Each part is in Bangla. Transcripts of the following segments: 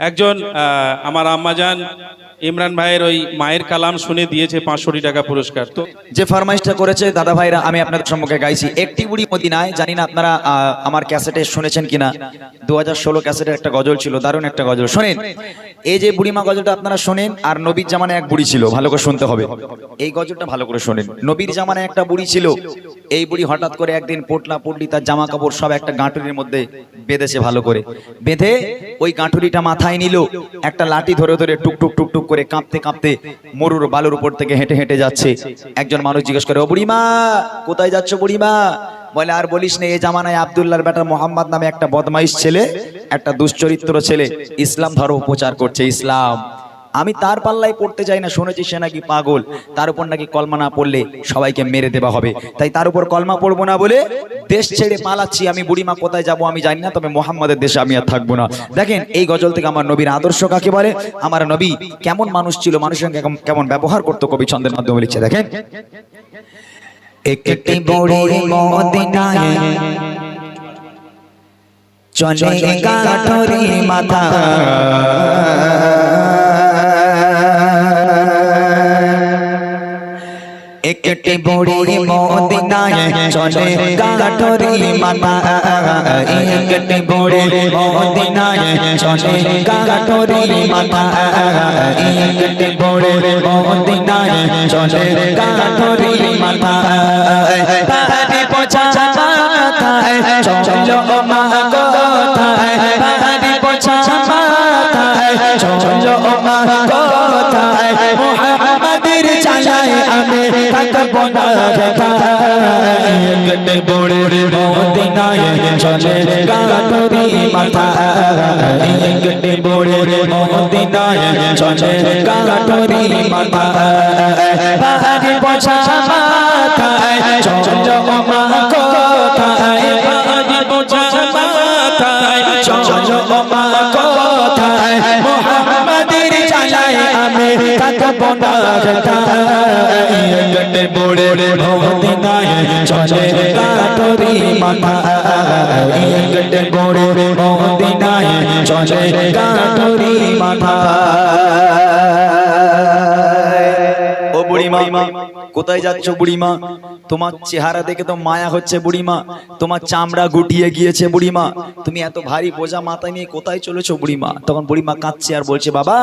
একজন আমার আম্মাজান ইমরান ভাইয়ের ওই মায়ের কালাম শুনে দিয়েছে পাঁচশোটি টাকা পুরস্কার। তো যে ফরমাইশটা করেছে দাদা ভাইরা, আমি আপনাদের সম্মুখে গাইছি। একটি বুড়ি মদিনায়, জানি না আপনারা আমার ক্যাসেটে শুনেছেন কিনা দু হাজার ষোলো ক্যাসেটের একটা গজল ছিল, দারুণ একটা গজল। শোনেন, এই যে বুড়িমা গজলটা আপনারা শোনেন, আর নবীর জামানায় এক বুড়ি ছিল, ভালো করে শুনতে হবে। এই গজলটা ভালো করে শোনেন। নবীর জামানায় একটা বুড়ি ছিল এই বুড়ি হঠাৎ করে একদিন পোটলা, পুটলি, তার জামা কাপড় সব একটা গাঁটুরির মধ্যে বেঁধেছে ভালো করে। বেঁধে ওই গাঁটুরিটা মাথায় নিল, একটা লাঠি ধরে ধরে টুক টুক টুক টুক করে কাঁপতে কাঁপতে মরুর বালুর উপর থেকে হেঁটে হেঁটে যাচ্ছে। একজন মানুষ জিজ্ঞেস করে, ও বুড়িমা, কোথায় যাচ্ছ বুড়িমা? বলে, আর বলিস না, এই জামানায় আব্দুল্লাহর বেটা মোহাম্মদ নামে একটা বদমাইশ ছেলে, একটা দুশ্চরিত্র ছেলে। ইসলাম ধর্ম প্রচার করছে, ইসলাম। আমি তার পাল্লায় পড়তে চাই না, শুনেছি সে নাকি পাগল। তার উপর নাকি কলমা না পড়লে সবাইকে মেরে দেওয়া হবে। তাই তার উপর কলমা পড়ব না বলে দেশ ছেড়ে পালাচ্ছি, আমি বুড়িমা কোথায় যাব আমি জানি না, তবে মোহাম্মদের দেশে আমি আর থাকব না। দেখেন, এই গজল থেকে আমার নবীর আদর্শ কাকে বলে? আমার নবী কেমন মানুষ ছিল, মানুষের সঙ্গে কেমন- ব্যবহার করতো কবি ছন্দের মাধ্যমে লিখছে, দেখেন। একটি চলে গাঠরি মাথা। একটি বড়ি মদিনায় চলে কাঠরি মাথা একটি বড়ি মদিনায় চলে কাঠরি মাথা একটি বড়ি মদিনায় চলে কাঠরি মাথা চলে গাটরি মাথা গেটে বড়ে মদিনায় চলে গাটরি মাথা থাকব না গেটে বড়ে মদিনায় চলে গাটরি মাথা। গেটে বড়ে মদিনায় চলে গাটরি মাথা। বুড়িমা, কোথায় যাচ্ছ বুড়িমা? তোমার চেহারা দেখে তো মায়া হচ্ছে বুড়িমা। তোমার চামড়া গুটিয়ে গিয়েছে বুড়িমা। তুমি এত ভারী বোঝা মাথায় নিয়ে কোথায় চলেছো বুড়িমা? তখন বুড়িমা কাঁদছে আর বলছে, বাবা,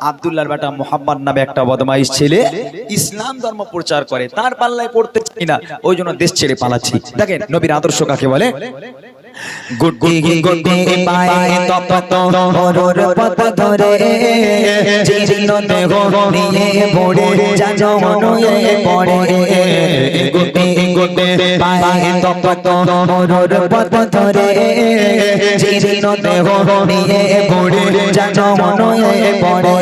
আব্দুল্লাহর বেটা মোহাম্মদ নামে একটা বদমাইশ ছেলে ইসলাম ধর্ম প্রচার করে। তার পাল্লায় পড়তে চাই না। ওই জন্য দেশ ছেড়ে পালাচ্ছি। দেখেন নবীর আদর্শ কাকে বলে? গুটি গুটি পায়ে তপত হরর পথ ধরে জীর্ণ দেহ নিয়ে পড়ে জানো মনুয়ে পড়ে গুটি গুটি পায়ে তপত হরর পথ ধরে জীর্ণ দেহ নিয়ে পড়ে জানো মনুয়ে পড়ে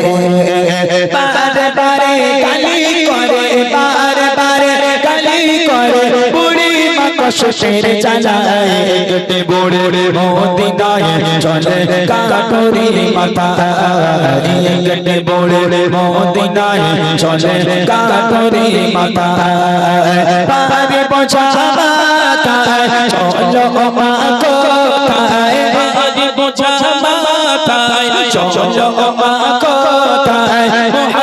মা কষ্টের চালায় গেটে বড়ে মদিনায় চলে কাটরি মাথা গেটে বড়ে মদিনায় চলে কাটরি মাথা পছা মাথায় চলো মা কোথায় পছা মাথায় চলো মা কোথায়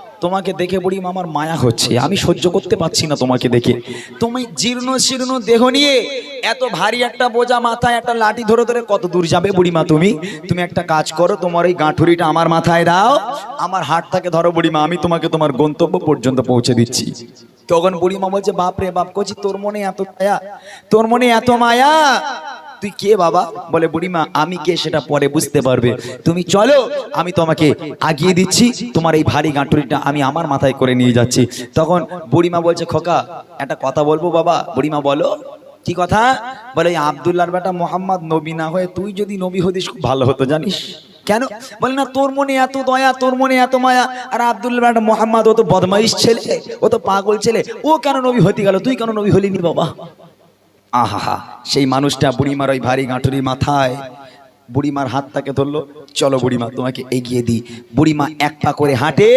তোমাকে দেখে বুড়িমা আমার মায়া হচ্ছে। আমি সহ্য করতে পারছি না তোমাকে দেখে। তুমি জীর্ণ শীর্ণ দেহ নিয়ে এত ভারী একটা বোঝা মাথায়, একটা লাঠি ধরে ধরে কত দূর যাবে বুড়িমা তুমি? তুমি একটা কাজ করো, তোমার ওই গাঁঠুরিটা আমার মাথায় দাও। আমার হাতটাকে ধরো বুড়িমা আমি তোমাকে তোমার গন্তব্য পর্যন্ত পৌঁছে দিচ্ছি। তখন বুড়িমা বলছে বাপ রে বাপ কচি তোর মনে এত মায়া তোর মনে এত মায়া? তুই কে বাবা? বলে, বুড়িমা, আমি কে সেটা পরে বুঝতে পারবে। তুমি চলো, আমি তোমাকে আগিয়ে দিচ্ছি। তোমার এই ভারী গাঁটুরিটা আমি আমার মাথায় করে নিয়ে যাচ্ছি। তখন বুড়িমা বলছে, খোকা, একটা কথা বলব বাবা? বুড়িমা, বলো। কি কথা? বলে, এই আবদুল্লাহর বেটা মোহাম্মদ নবী না হয়ে তুই যদি নবী হতিস, খুব ভালো হতো, জানিস? কেন? বলে, না, তোর মনে এত দয়া, তোর মনে এত মায়া। আর আব্দুল্লাহ একটা মোহাম্মদ, ও তো বদমাইশ ছেলে, ও তো পাগল ছেলে। ও কেন নবী হতে গেল? তুই কেন নবী হলি নি বাবা? আহা সেই মানুষটা বুড়িমার ওই ভারী গাঁটুরি মাথায়, বুড়িমার হাতটাকে ধরলো, চলো বুড়িমা, তোমাকে এগিয়ে দিই। বুড়িমা এক পা করে হাঁটে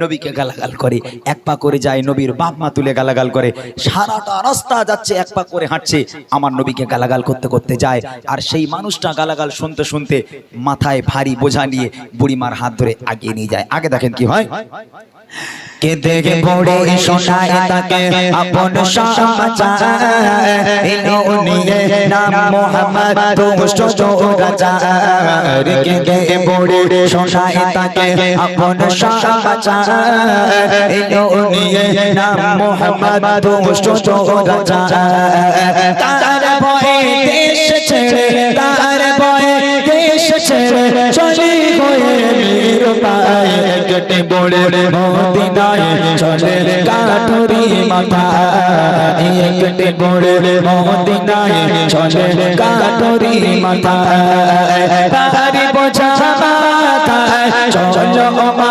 নবীকে গালাগাল করে। এক পা করে যায় নবীর বাপ মা তুলে গালাগাল করে। সারাটা রাস্তা যাচ্ছে, এক পা করে হাঁটছে। আমার নবীকে গালাগাল করতে করতে যায়। আর সেই মানুষটা গালাগাল শুনতে শুনতে মাথায় ভারী বোঝা নিয়ে বুড়িমার হাত ধরে আগিয়ে নিয়ে যায়। আগে দেখেন কি হয়? কেঁদে গে পড়ে শোনায় তাকে আপন নিয়ে নাম নিয়ে নাম মোহাম্মদ দুষ্ট রাজার তার ভয়ে দেশ ছেড়ে তার ভয়ে দেশ ছেড়ে চলে গয়ে বীর পায়ে কেটে বড়ে মদিনায় চলে কাঠুরি মাথা কেটে বড়ে মদিনায় চলে কাঠুরি মাথা তারি বোঝা মাথায় চলো মা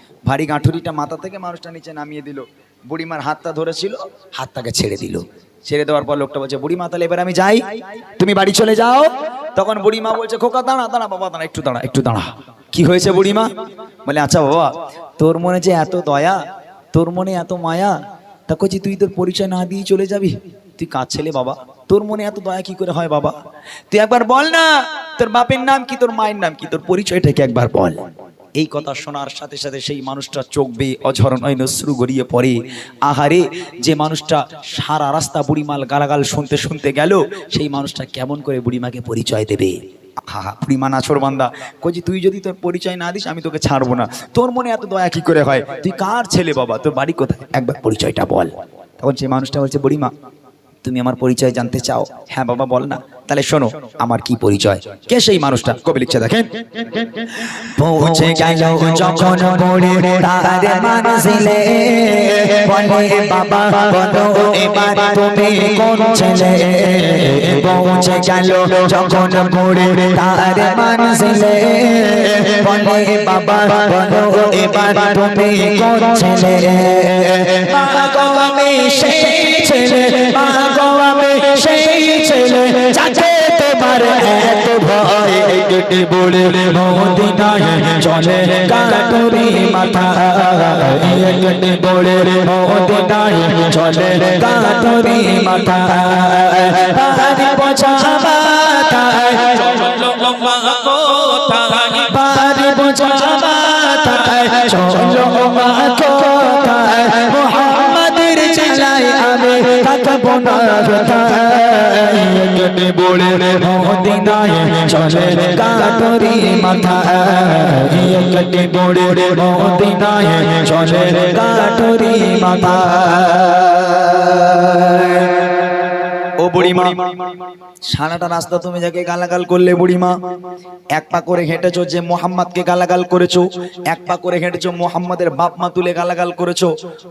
ভারী গাঁঠুরিটা মাথা থেকে মানুষটা নিচে নামিয়ে দিল। বুড়িমার হাতটা ধরেছিল, হাতটাকে ছেড়ে দিল। ছেড়ে দেওয়ার পর লোকটা বলছে, বুড়িমা, তাহলে এবার আমি যাই। তুমি বাড়ি চলে যাও। তখন বুড়িমা বলছে, খোকা, দাঁড়া দাঁড়া, বাবা, দাঁড়া, একটু দাঁড়া একটু দাঁড়া। কি হয়েছে বুড়িমা? বলে আচ্ছা বাবা, তোর মনে যে এত দয়া, তোর মনে এত মায়া, তা কচি তুই তোর পরিচয় না দিয়ে চলে যাবি? তুই কাজ ছেলে বাবা। তোর মনে এত দয়া কি করে হয়, বাবা? তুই একবার বল না তোর বাপের নাম কি, তোর মায়ের নাম কি, তোর পরিচয়টাকে একবার বল। এই কথা শোনার সাথে সাথে সেই মানুষটা চোখ বেয়ে অঝর নয়নশ্রু গড়িয়ে পড়ে। আহারে, যে মানুষটা সারা রাস্তা বুড়িমাল গালাগাল শুনতে শুনতে গেল, সেই মানুষটা কেমন করে বুড়িমাকে পরিচয় দেবে? হা বুড়িমা নাছর বান্দা কজি তুই যদি তোর পরিচয় না দিস, আমি তোকে ছাড়বো না। তোর মনে এত দয়া কি করে হয়? তুই কার ছেলে বাবা? তোর বাড়ি কোথায়? একবার পরিচয়টা বল। তখন সেই মানুষটা বলছে, বুড়িমা, তুমি আমার পরিচয় জানতে চাও? হ্যাঁ বাবা, বল না। তাহলে শোনো আমার কি পরিচয়? কে সেই মানুষটা? কবি লিখছে দেখেন। পৌঁছে গেল যখন পড়ে তার মানসিলে। বলে বাবা বলো এবার তুমি কোন ছেলে? পৌঁছে গেল যখন পড়ে তার মানসিলে। বলে বাবা বলো এবার তুমি কোন ছেলে? মা গো আমি সেই ছেলে মা গো আমি ছেলে যাকে তোমার এত ভয় কেটে বলে মদিনায় চলে কাটুরি মাথা কেটে বলে মদিনায় চলে কাটুরি মাথা চলো চলো মোহাম্মদের চালাই আমি থাকব না কেটে বলে মদিনায় চলে কাটরি মাথা কেটে বলে মদিনায় চলে কাটরি মাথা। ও বুড়িমা সারাটা রাস্তা তুমি যাকে গালাগাল করলে বুড়িমা এক পা করে হেঁটেছো যে মোহাম্মদকে গালাগাল করেছ এক পা করে হেঁটেছো মোহাম্মদের বাপ মা তুলে গালাগাল করেছ।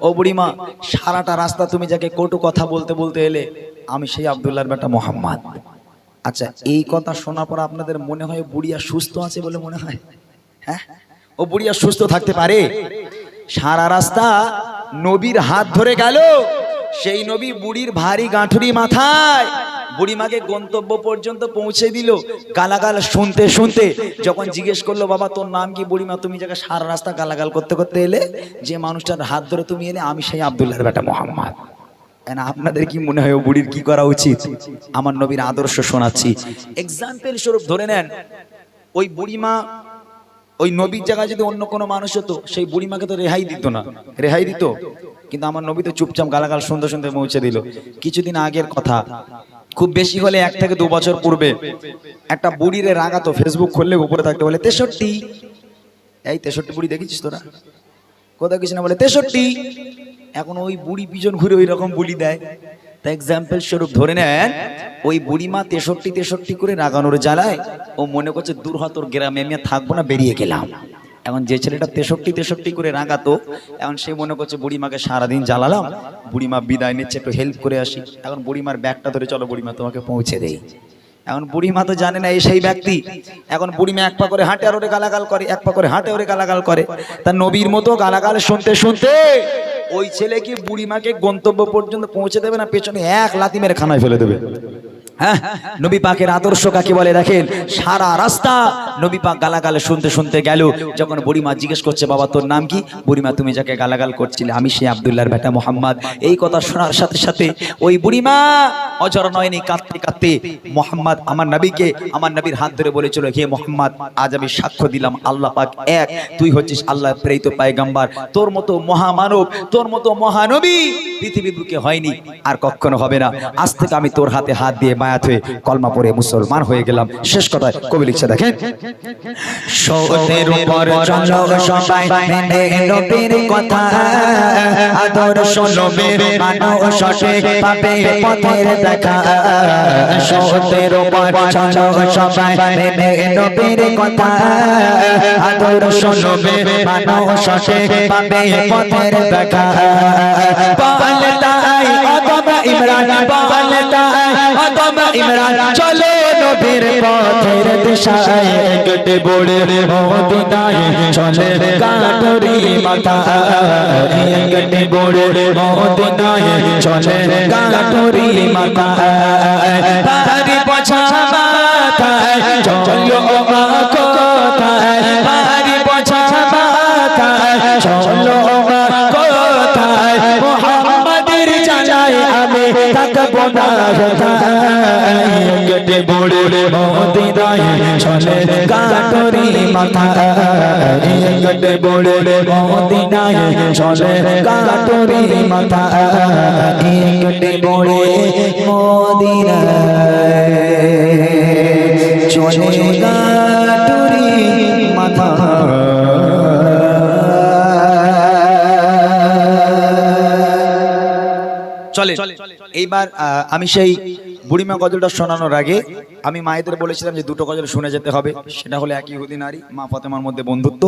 ও বুড়িমা সারাটা রাস্তা তুমি যাকে কটু কথা বলতে বলতে এলে আমি সেই আব্দুল্লাহর বেটা মোহাম্মদ। আচ্ছা এই কথা শোনার পর আপনাদের মনে হয় বুড়িয়া সুস্থ আছে বলে মনে হয়? হ্যাঁ? ও বুড়িয়া সুস্থ থাকতে পারে? সারা রাস্তা নবীর হাত ধরে গেল। সেই নবী বুড়ির ভারী গাঁঠুরি মাথায় বুড়িমাকে গন্তব্য পর্যন্ত পৌঁছে দিল। গালাগাল শুনতে শুনতে যখন জিজ্ঞেস করল, বাবা, তোর নাম কি বুড়িমা? তুমি যাকে সারা রাস্তা গালাগাল করতে করতে এলে, যে মানুষটার হাত ধরে তুমি এলে, আমি সেই আব্দুল্লাহর বেটা মোহাম্মদ। আপনাদের কি মনে হয় বুড়ির কি করা উচিত? আমার নবীর আদর্শ শোনাচ্ছি। এক্সাম্পল স্বরূপ ধরে নেন, ওই বুড়িমা, ওই নবীর জায়গায় যদি অন্য কোনো মানুষ হতো, সেই বুড়িমাকে তো রেহাই দিত না। রেহাই দিত। কিন্তু আমার নবী তো চুপচাপ গালাগাল সুন্দর সুন্দর পৌঁছে দিল। কিছুদিন আগের কথা, খুব বেশি হলে এক থেকে দু বছর পূর্বে একটা বুড়িরে রাগাতো ফেসবুক খুললে উপরে থাকতে বলে, তেষট্টি? এই তেষট্টি বুড়ি দেখেছিস তোরা? কোথাও কিছু না বলে, তেষট্টি। এখন ওই বুড়ি পিছন ঘুরে ওই রকম বুলি দেয়। তা এক্সাম্পল স্বরূপ ধরে নেন, ওই বুড়িমা তেষট্টি তেষট্টি করে রাগানোর জ্বালায় ও মনে করছে, দূর হতর গ্রামে, আমি থাকব না, বেরিয়ে গেলাম। এখন যে ছেলেটা তেষট্টি তেষট্টি করে রাগাতো, এখন সে মনে করছে বুড়িমাকে সারাদিন জ্বালালাম বুড়িমা বিদায় নিচ্ছে, একটু হেল্প করে আসি। এখন বুড়িমার ব্যাগটা ধরে, চলো বুড়িমা তোমাকে পৌঁছে দেই। এখন বুড়ি মা তো জানে না এই সেই ব্যক্তি। এখন বুড়িমা এক পা করে হাঁটে আর ওরে গালাগাল করে, এক পা করে হাঁটে ওরে গালাগাল করে। তার নবীর মতো গালাগাল শুনতে শুনতে ওই ছেলে কি বুড়িমাকে গন্তব্য পর্যন্ত পৌঁছে দেবে না পেছনে এক লাতি মেরে খানায় ফেলে দেবে? হ্যাঁ? নবী পাকের আদর্শ কাকে বলে দেখেন? সারা রাস্তা নবী পাক গালাগালে শুনতে শুনতে গেল। যখন বুড়িমা জিজ্ঞেস করছে, বাবা, তোর নাম কি? বুড়িমা, তুমি যাকে গালাগাল করছিলে, আমি সেই আবদুল্লাহর বেটা মোহাম্মদ। এই কথা শোনার সাথে সাথে ওই বুড়িমা অজর নয়নি কাঁদতে কাঁদতে মোহাম্মদ আমার নবীকে আমার নবীর হাত ধরে বলেছিল, হে মোহাম্মদ, আজ আমি সাক্ষ্য দিলাম, আল্লাহ পাক এক, তুই হচ্ছিস আল্লাহ প্রেরিত পায়গাম্বার। তোর মতো মহামানব, তোর মতো মহানবী পৃথিবীর বুকে হয়নি, আর কখনো হবে না। আজ থেকে আমি তোর হাতে হাত দিয়ে মায়াত হয়ে কলমা পড়ে মুসলমান হয়ে গেলাম। শেষ কথায় কবি লিখছে দেখেন। সতের উপর চলো সবাই নবীর কথা। আদর্শ নবীর সঠিক পাবে পথের দেখা। সতের উপর চলো সবাই নবীর কথা। আদর্শ নবীর সঠিক পাবে পথের দেখা। পালতাই অতম ইমরান ইমরান চলো নবীর পথের দিশায় গটে বড়ে মদিনায় চলে কাটরি মাথা গটে বড়ে মদিনায় চলে কাটরি মাথা তারি পছা মাথায় চলো মা কোথায় তারি পছা মাথায় চলো মা কোথায় মোহাম্মদের চালায় আমি থাকব না মদিনায় চলে কাটরি মাথা। গটে বড়ে মদিনায় চলে কাটরি মাথা। গটে বড়ে মদিনায় চলে কাটরি মাথা। চলে এইবার আহ, আমি সেই বুড়িমা গজলটা শোনানোর আগে আমি মায়েদের বলেছিলাম যে দুটো গজল শুনে যেতে হবে, সেটা হলো একই হুদি নারী, মা ফতেমার মধ্যে বন্ধুত্ব।